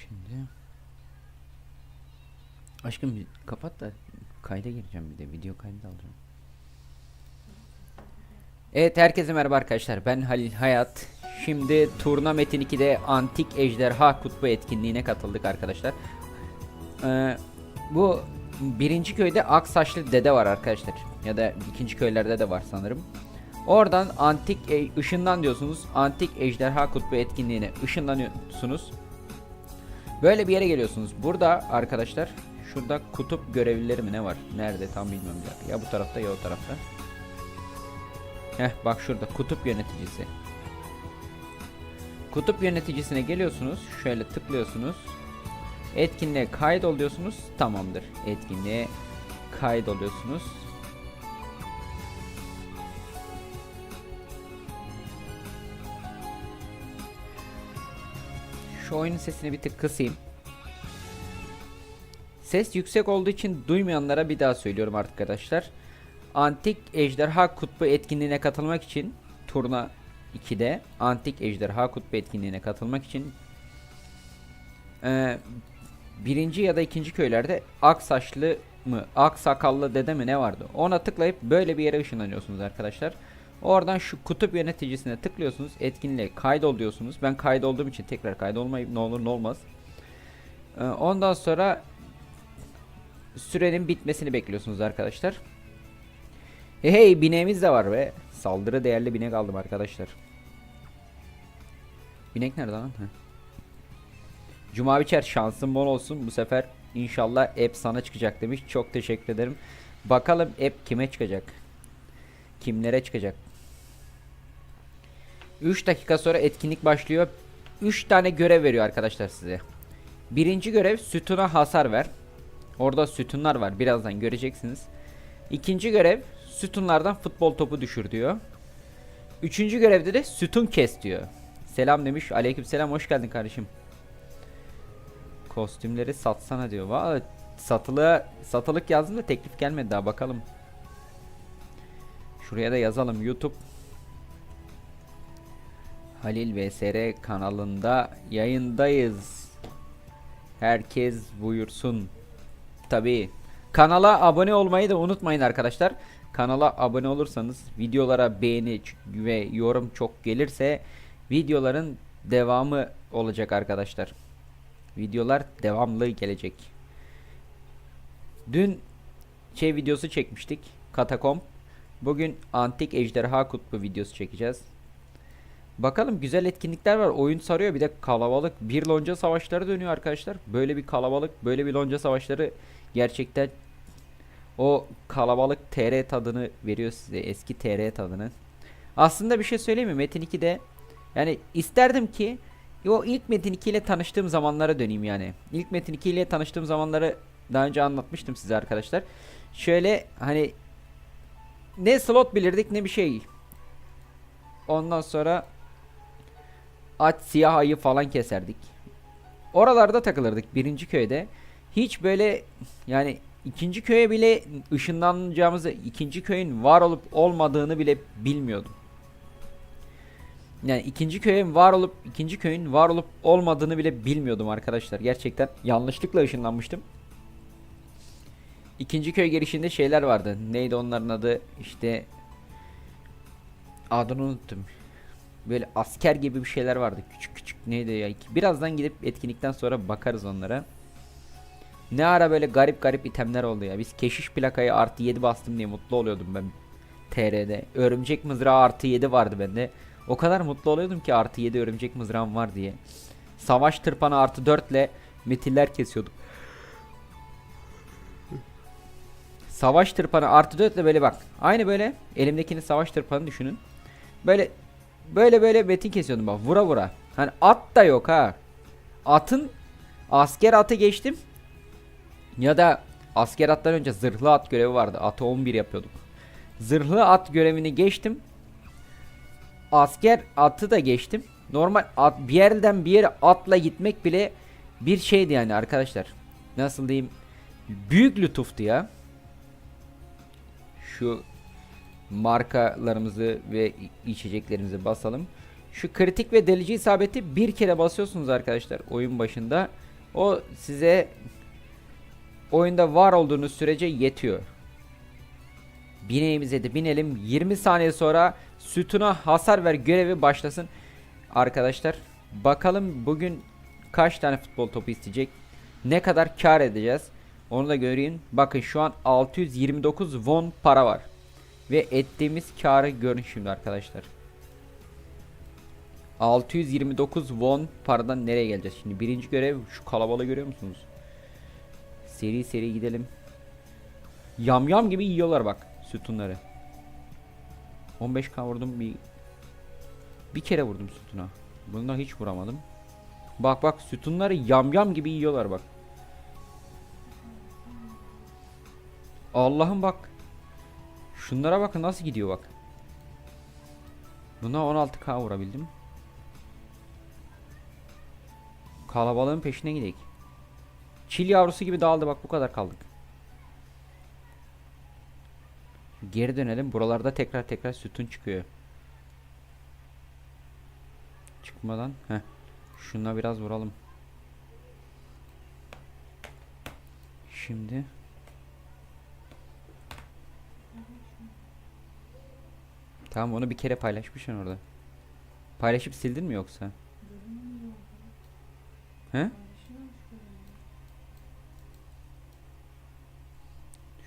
şimdi. Aşkım bir kapat da kayda gireceğim bir de video kaydı alacağım. Evet herkese merhaba arkadaşlar ben Halil Hayat. Şimdi Turna Metin 2'de Antik Ejderha Kutbu etkinliğine katıldık arkadaşlar. Ee, bu birinci köyde Aksaçlı Dede var arkadaşlar. Ya da ikinci köylerde de var sanırım. Oradan antik e, ışından diyorsunuz. Antik Ejderha Kutbu etkinliğine ışınlanıyorsunuz. Böyle bir yere geliyorsunuz. Burada arkadaşlar şurada kutup görevlileri mi ne var? Nerede tam bilmiyorum dakika. Ya bu tarafta ya o tarafta. Heh bak şurada kutup yöneticisi. Kutup yöneticisine geliyorsunuz. Şöyle tıklıyorsunuz. Etkinliğe kaydol diyorsunuz. Tamamdır. Etkinliğe kaydoluyorsunuz. Şu oyunun sesini bir tık kısayım. Ses yüksek olduğu için duymayanlara bir daha söylüyorum arkadaşlar. Antik Ejderha Kutbu etkinliğine katılmak için turna 2'de Antik Ejderha Kutbu etkinliğine katılmak için eee, birinci ya da ikinci köylerde ak saçlı mı ak sakallı dede mi ne vardı ona tıklayıp böyle bir yere ışınlanıyorsunuz arkadaşlar. Oradan şu kutup yöneticisine tıklıyorsunuz. Etkinliğe kaydol diyorsunuz. Ben kaydolduğum için tekrar kaydolmayayım ne olur ne olmaz. Ee, ondan sonra sürenin bitmesini bekliyorsunuz arkadaşlar. Hey, hey bineğimiz de var ve saldırı değerli binek aldım arkadaşlar. Binek nerede lan? Cuma biçer şansın bol olsun. Bu sefer inşallah app sana çıkacak demiş. Çok teşekkür ederim. Bakalım app kime çıkacak? Kimlere çıkacak? 3 dakika sonra etkinlik başlıyor. 3 tane görev veriyor arkadaşlar size. Birinci görev sütuna hasar ver. Orada sütunlar var. Birazdan göreceksiniz. İkinci görev sütunlardan futbol topu düşür diyor. Üçüncü görevde de sütun kes diyor. Selam demiş. Aleykümselam hoş geldin kardeşim. Kostümleri satsana diyor. Valla satılığa satılık yazdım da teklif gelmedi daha bakalım. Şuraya da yazalım YouTube Halil VSR kanalında yayındayız. Herkes buyursun. Tabi kanala abone olmayı da unutmayın arkadaşlar. Kanala abone olursanız videolara beğeni ve yorum çok gelirse videoların devamı olacak arkadaşlar. Videolar devamlı gelecek. Dün şey videosu çekmiştik. Katakomb. Bugün Antik Ejderha Kutbu videosu çekeceğiz. Bakalım güzel etkinlikler var. Oyun sarıyor. Bir de kalabalık bir lonca savaşları dönüyor arkadaşlar. Böyle bir kalabalık, böyle bir lonca savaşları gerçekten o kalabalık TR tadını veriyor size. Eski TR tadını. Aslında bir şey söyleyeyim mi? Metin 2'de yani isterdim ki o ilk Metin 2 ile tanıştığım zamanlara döneyim yani. İlk Metin 2 ile tanıştığım zamanları daha önce anlatmıştım size arkadaşlar. Şöyle hani ne slot bilirdik ne bir şey. Ondan sonra aç siyah ayı falan keserdik. Oralarda takılırdık birinci köyde. Hiç böyle yani ikinci köye bile ışınlanacağımızı, ikinci köyün var olup olmadığını bile bilmiyordum. Yani ikinci köyün var olup ikinci köyün var olup olmadığını bile bilmiyordum arkadaşlar. Gerçekten yanlışlıkla ışınlanmıştım. İkinci köy girişinde şeyler vardı. Neydi onların adı? İşte adını unuttum. Böyle asker gibi bir şeyler vardı. Küçük küçük neydi ya? Birazdan gidip etkinlikten sonra bakarız onlara. Ne ara böyle garip garip itemler oldu ya. Biz keşiş plakayı artı 7 bastım diye mutlu oluyordum ben. TR'de. Örümcek mızrağı artı 7 vardı bende. O kadar mutlu oluyordum ki artı 7 örümcek mızrağım var diye. Savaş tırpanı artı 4 ile metiller kesiyorduk. Savaş tırpanı artı 4 ile böyle bak. Aynı böyle elimdekini savaş tırpanı düşünün. Böyle böyle böyle metin kesiyordum bak vura vura. Hani at da yok ha. Atın asker atı geçtim. Ya da asker attan önce zırhlı at görevi vardı. Atı 11 yapıyorduk. Zırhlı at görevini geçtim. Asker atı da geçtim. Normal at, bir yerden bir yere atla gitmek bile bir şeydi yani arkadaşlar. Nasıl diyeyim? Büyük lütuftu ya. Şu markalarımızı ve içeceklerimizi basalım. Şu kritik ve delici isabeti bir kere basıyorsunuz arkadaşlar oyun başında. O size oyunda var olduğunuz sürece yetiyor. Bineğimize de binelim. 20 saniye sonra sütuna hasar ver görevi başlasın. Arkadaşlar bakalım bugün kaç tane futbol topu isteyecek? Ne kadar kar edeceğiz? Onu da göreyim. Bakın şu an 629 won para var. Ve ettiğimiz karı görün şimdi arkadaşlar. 629 won paradan nereye geleceğiz? Şimdi birinci görev şu kalabalığı görüyor musunuz? Seri seri gidelim. Yamyam gibi yiyorlar bak sütunları. 15k vurdum bir bir kere vurdum sütuna. Bundan hiç vuramadım. Bak bak sütunları yamyam gibi yiyorlar bak. Allah'ım bak. Şunlara bakın nasıl gidiyor bak. Buna 16k vurabildim. Kalabalığın peşine gidelim. Çil yavrusu gibi dağıldı bak bu kadar kaldık. Geri dönelim. Buralarda tekrar tekrar sütun çıkıyor. Çıkmadan. Heh. Şuna biraz vuralım. Şimdi. Tamam onu bir kere paylaşmışsın orada. Paylaşıp sildin mi yoksa? He?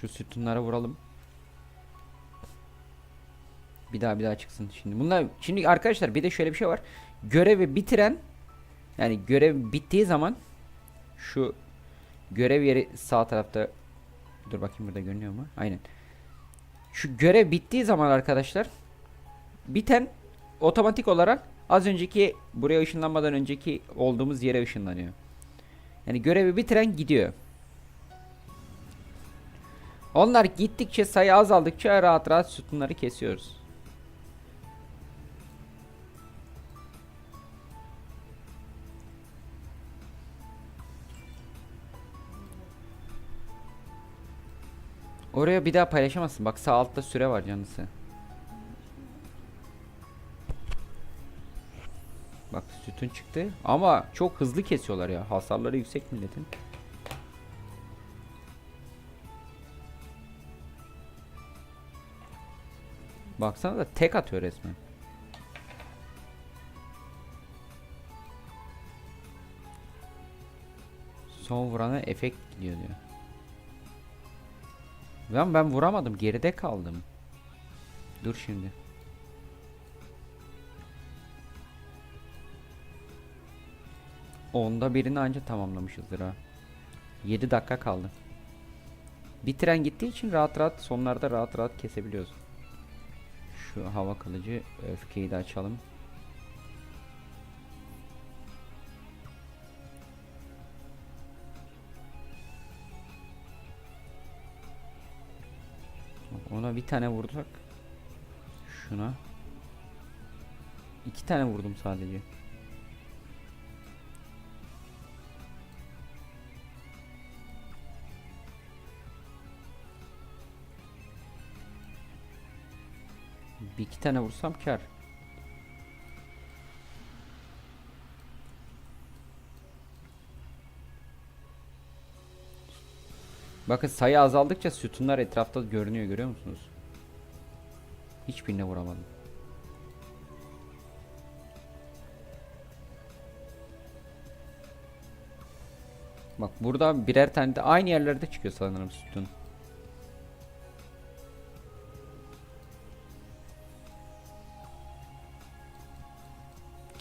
Şu sütunlara vuralım. Bir daha bir daha çıksın şimdi. Bunlar şimdi arkadaşlar bir de şöyle bir şey var. Görevi bitiren yani görev bittiği zaman şu görev yeri sağ tarafta dur bakayım burada görünüyor mu? Aynen. Şu görev bittiği zaman arkadaşlar biten otomatik olarak az önceki buraya ışınlanmadan önceki olduğumuz yere ışınlanıyor. Yani görevi bitiren gidiyor. Onlar gittikçe sayı azaldıkça rahat rahat sütunları kesiyoruz. Oraya bir daha paylaşamazsın. Bak sağ altta süre var canısı. Bak sütun çıktı. Ama çok hızlı kesiyorlar ya. Hasarları yüksek milletin. Baksana da tek atıyor resmen. Son vurana efekt gidiyor diyor. Ben ben vuramadım. Geride kaldım. Dur şimdi. Onda birini anca tamamlamışızdır ha. 7 dakika kaldı. Bir tren gittiği için rahat rahat sonlarda rahat rahat kesebiliyoruz. Şu hava kılıcı öfkeyi de açalım. Ona bir tane vursak. Şuna. iki tane vurdum sadece. Bir iki tane vursam kar. Bakın sayı azaldıkça sütunlar etrafta görünüyor görüyor musunuz? Hiçbirine vuramadım. Bak burada birer tane de aynı yerlerde çıkıyor sanırım sütun.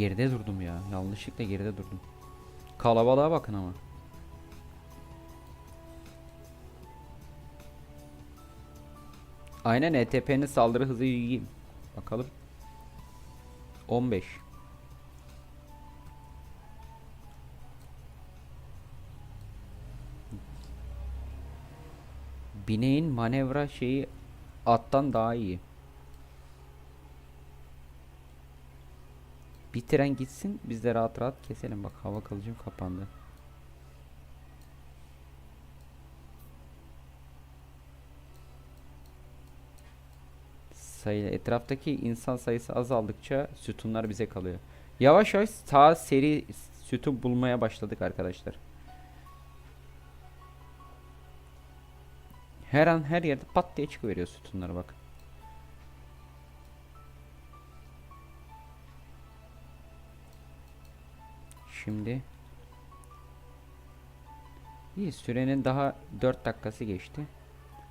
Geride durdum ya. Yanlışlıkla geride durdum. Kalabalığa bakın ama. Aynen ETP'nin saldırı hızı iyi. Bakalım. 15. Bineğin manevra şeyi attan daha iyi. Bitiren gitsin biz de rahat rahat keselim. Bak hava kalıcım kapandı. sayı etraftaki insan sayısı azaldıkça sütunlar bize kalıyor. Yavaş yavaş sağ seri sütun bulmaya başladık arkadaşlar. Her an her yerde pat diye çıkıveriyor sütunlar bak. Şimdi iyi sürenin daha 4 dakikası geçti.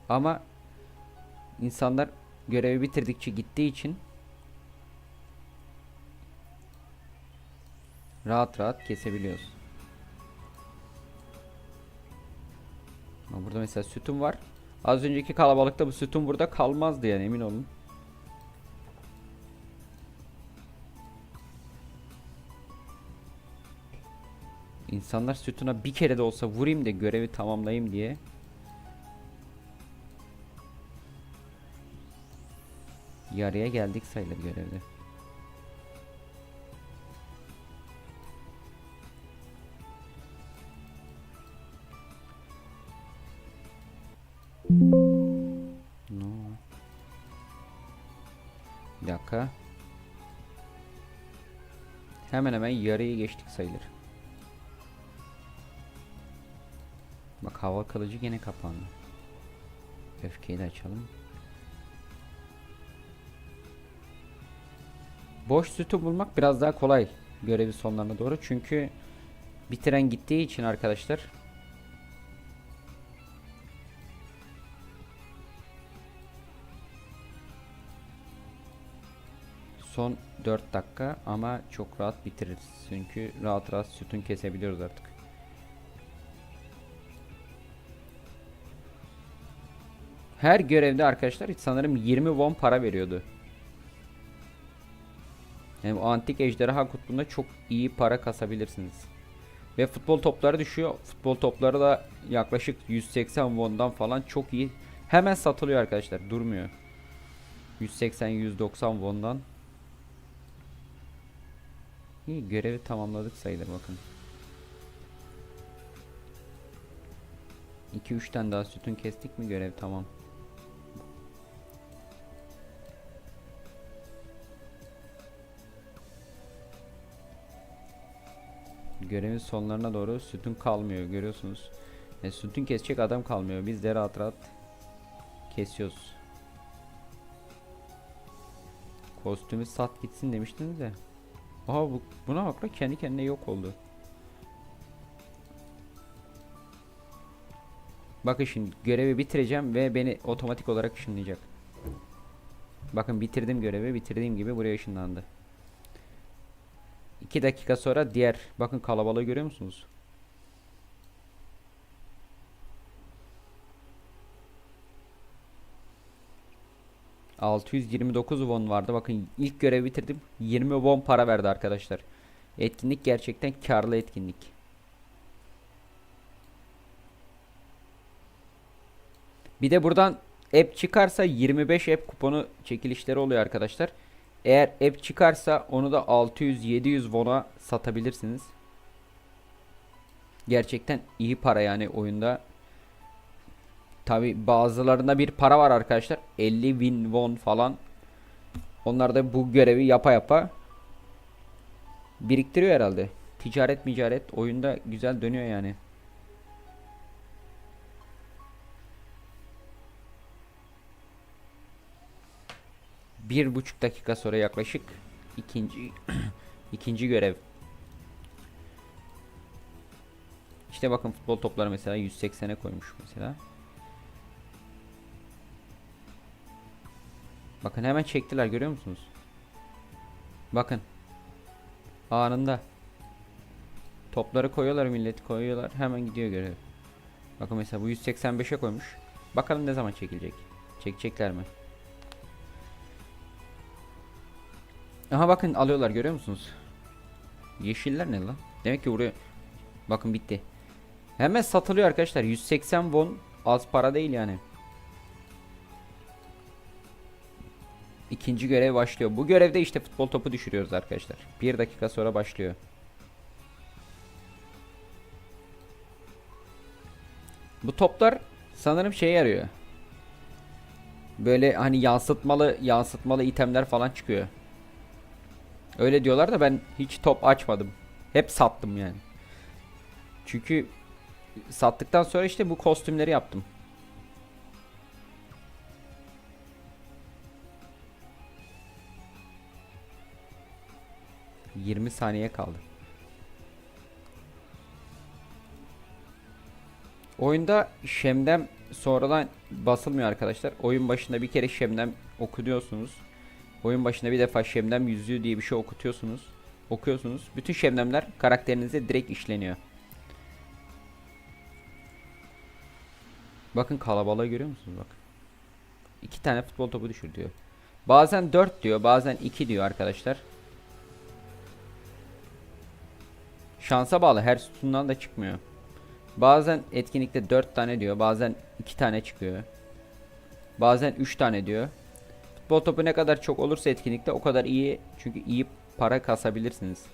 Ama insanlar görevi bitirdikçe gittiği için rahat rahat kesebiliyoruz. Burada mesela sütun var. Az önceki kalabalıkta bu sütun burada kalmazdı yani emin olun. İnsanlar sütuna bir kere de olsa vurayım da görevi tamamlayayım diye. Yarıya geldik sayılır görevde. No. Bir dakika. Hemen hemen yarıyı geçtik sayılır. Hava kılıcı gene kapandı. Öfkeyi de açalım. Boş sütü bulmak biraz daha kolay görevi sonlarına doğru. Çünkü bitiren gittiği için arkadaşlar Son 4 dakika ama çok rahat bitiririz. Çünkü rahat rahat sütun kesebiliyoruz artık. Her görevde arkadaşlar sanırım 20 won para veriyordu. Yani antik ejderha kutbunda çok iyi para kasabilirsiniz. Ve futbol topları düşüyor. Futbol topları da yaklaşık 180 won'dan falan çok iyi. Hemen satılıyor arkadaşlar. Durmuyor. 180-190 won'dan. İyi görevi tamamladık sayılır bakın. 2-3 tane daha sütun kestik mi görev tamam. Görevin sonlarına doğru sütun kalmıyor görüyorsunuz. Yani sütun kesecek adam kalmıyor. Biz de rahat rahat kesiyoruz. Kostümü sat gitsin demiştiniz de. Aha bu, buna bak lan kendi kendine yok oldu. Bakın şimdi görevi bitireceğim ve beni otomatik olarak ışınlayacak. Bakın bitirdim görevi bitirdiğim gibi buraya ışınlandı. 2 dakika sonra diğer bakın kalabalığı görüyor musunuz? ...629 won vardı. Bakın ilk görevi bitirdim. 20 won para verdi arkadaşlar. Etkinlik gerçekten karlı etkinlik. Bir de buradan app çıkarsa 25 app kuponu çekilişleri oluyor arkadaşlar. Eğer app çıkarsa onu da 600-700 won'a satabilirsiniz. Gerçekten iyi para yani oyunda. Tabi bazılarında bir para var arkadaşlar. 50 bin won falan. Onlar da bu görevi yapa yapa biriktiriyor herhalde. Ticaret micaret oyunda güzel dönüyor yani. Bir buçuk dakika sonra yaklaşık ikinci ikinci görev. İşte bakın futbol topları mesela 180'e koymuş mesela. Bakın hemen çektiler görüyor musunuz? Bakın. Anında. Topları koyuyorlar milleti koyuyorlar. Hemen gidiyor görev. Bakın mesela bu 185'e koymuş. Bakalım ne zaman çekilecek. Çekecekler mi? Aha bakın alıyorlar görüyor musunuz? Yeşiller ne lan? Demek ki buraya bakın bitti. Hemen satılıyor arkadaşlar. 180 won az para değil yani. İkinci görev başlıyor. Bu görevde işte futbol topu düşürüyoruz arkadaşlar. Bir dakika sonra başlıyor. Bu toplar sanırım şey yarıyor. Böyle hani yansıtmalı yansıtmalı itemler falan çıkıyor. Öyle diyorlar da ben hiç top açmadım. Hep sattım yani. Çünkü sattıktan sonra işte bu kostümleri yaptım. Yirmi saniye kaldı. Oyunda şemdem sonradan basılmıyor arkadaşlar. Oyun başında bir kere şemdem okuduyorsunuz. Oyun başında bir defa şemdem yüzüğü diye bir şey okutuyorsunuz. Okuyorsunuz. Bütün şemdemler karakterinize direkt işleniyor. Bakın kalabalığı görüyor musunuz bak. İki tane futbol topu düşür diyor. Bazen 4 diyor, bazen 2 diyor arkadaşlar. Şansa bağlı her sütundan da çıkmıyor. Bazen etkinlikte 4 tane diyor, bazen 2 tane çıkıyor. Bazen 3 tane diyor. Futbol topu ne kadar çok olursa etkinlikte o kadar iyi. Çünkü iyi para kasabilirsiniz.